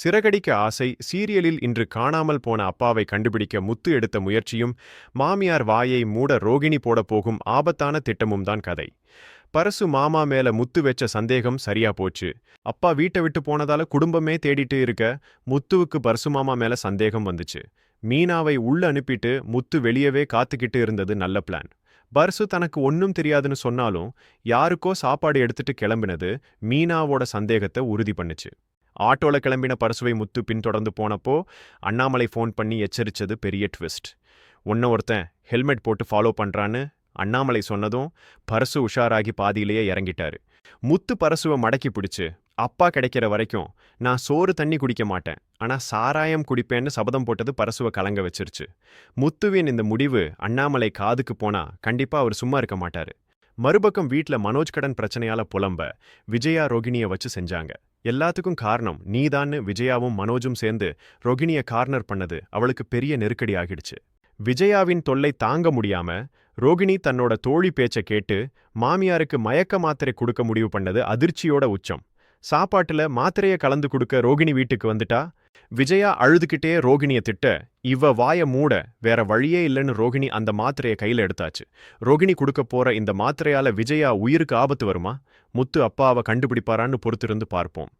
சிறகடிக்க ஆசை சீரியலில் இன்று காணாமல் போன அப்பாவை கண்டுபிடிக்க முத்து எடுத்த முயற்சியும் மாமியார் வாயை மூட ரோகிணி போடப் போகும் ஆபத்தான திட்டமும் தான் கதை. பரசு மாமா மேல முத்து வச்ச சந்தேகம் சரியா போச்சு. அப்பா வீட்டை விட்டு போனதால குடும்பமே தேடிட்டு இருக்க முத்துவுக்கு பரசு மாமா மேல சந்தேகம் வந்துச்சு. மீனாவை உள்ள அனுப்பிட்டு முத்து வெளியவே காத்துக்கிட்டு இருந்தது நல்ல பிளான். பர்சு தனக்கு ஒன்னும் தெரியாதுன்னு சொன்னாலும் யாருக்கோ சாப்பாடு எடுத்துட்டு கிளம்பினது மீனாவோட சந்தேகத்தை உறுதி பண்ணுச்சு. ஆட்டோல கிளம்பின பரசுவை முத்து பின்தொடர்ந்து போனப்போ அண்ணாமலை ஃபோன் பண்ணி எச்சரிச்சது பெரிய ட்விஸ்ட் ஒன்ன ஒருத்தன் ஹெல்மெட் போட்டு ஃபாலோ பண்றான்னு அண்ணாமலை சொன்னதும் பரசு உஷாராகி பாதியிலேயே இறங்கிட்டாரு. முத்து பரசுவை மடக்கி பிடிச்சு அப்பா கிடைக்கிற வரைக்கும் நான் சோறு தண்ணி குடிக்க மாட்டேன் ஆனா சாராயம் குடிப்பேன்னு சபதம் போட்டது பரசுவை கலங்க வச்சிருச்சு. முத்துவின் இந்த முடிவு அண்ணாமலை காதுக்கு போனா கண்டிப்பா அவர் சும்மா இருக்க மாட்டாரு. மறுபக்கம் வீட்ல மனோஜ் கடன் பிரச்சனையால புலம்ப விஜயா ரோகிணிய வச்சு செஞ்சாங்க. எல்லாத்துக்கும் காரணம் நீதான்னு விஜயாவும் மனோஜும் சேர்ந்து ரோகிணிய கார்னர் பண்ணது அவளுக்கு பெரிய நெருக்கடி ஆகிடுச்சு. விஜயாவின் தொல்லை தாங்க முடியாம ரோகிணி தன்னோட தோழி பேச்ச கேட்டு மாமியாருக்கு மயக்க மாத்திரை கொடுக்க முடிவு பண்ணது அதிர்ச்சியோட உச்சம். சாப்பாட்டுல மாத்திரைய கலந்து கொடுக்க ரோகிணி வீட்டுக்கு வந்துட்டா விஜயா அழுதுகிட்டே ரோகிணிய திட்ட இவ வாய மூட வேற வழியே இல்லைன்னு ரோகிணி அந்த மாத்திரைய கையில எடுத்தாச்சு. ரோகிணி கொடுக்க போற இந்த மாத்திரையால விஜயா உயிருக்கு ஆபத்து வருமா? முத்து அப்பாவை கண்டுபிடிப்பாரான்னு பொறுத்திருந்து பார்ப்போம்.